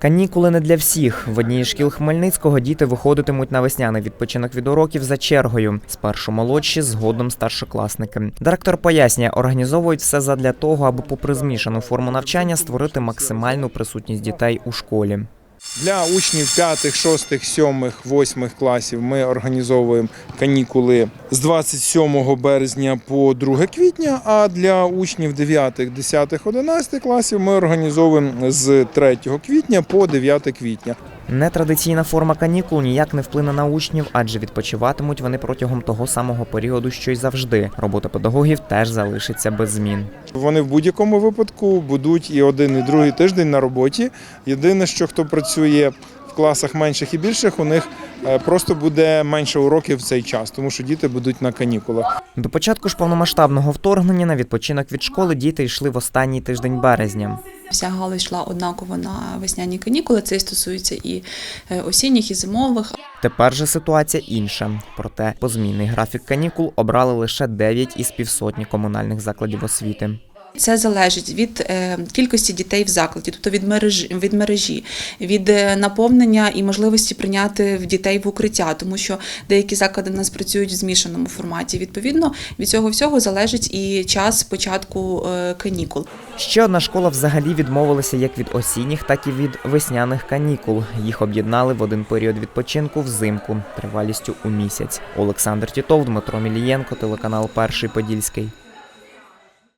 Канікули не для всіх. В одній із шкіл Хмельницького діти виходитимуть на весняний відпочинок від уроків за чергою. Спершу молодші, згодом старшокласники. Директор пояснює, організовують все задля того, аби, попри змішану форму навчання, створити максимальну присутність дітей у школі. Для учнів 5, 6, 7, 8 класів ми організовуємо канікули з 27 березня по 2 квітня, а для учнів 9, 10, 11 класів ми організовуємо з 3 квітня по 9 квітня. Нетрадиційна форма канікул ніяк не вплине на учнів, адже відпочиватимуть вони протягом того самого періоду, що й завжди. Робота педагогів теж залишиться без змін. Вони в будь-якому випадку будуть і один, і другий тиждень на роботі. Єдине, що хто працює в класах менших і більших, у них е, просто буде менше уроків в цей час, тому що діти будуть на канікулах. До початку ж повномасштабного вторгнення на відпочинок від школи діти йшли в останній тиждень березня. Вся галузь йшла однаково на весняні канікули. Це стосується і е, осінніх, і зимових. Тепер же ситуація інша. Проте позмінний графік канікул обрали лише 9 із півсотні комунальних закладів освіти. Це залежить від е, кількості дітей в закладі, тобто від мережі, від мережі, від е, наповнення і можливості прийняти в дітей в укриття, тому що деякі заклади в нас працюють в змішаному форматі. Відповідно, від цього всього залежить і час початку е, канікул. Ще одна школа взагалі відмовилася як від осінніх, так і від весняних канікул. Їх об'єднали в один період відпочинку взимку тривалістю у місяць. Олександр Тітов, Дмитро Мілієнко, телеканал Перший Подільський.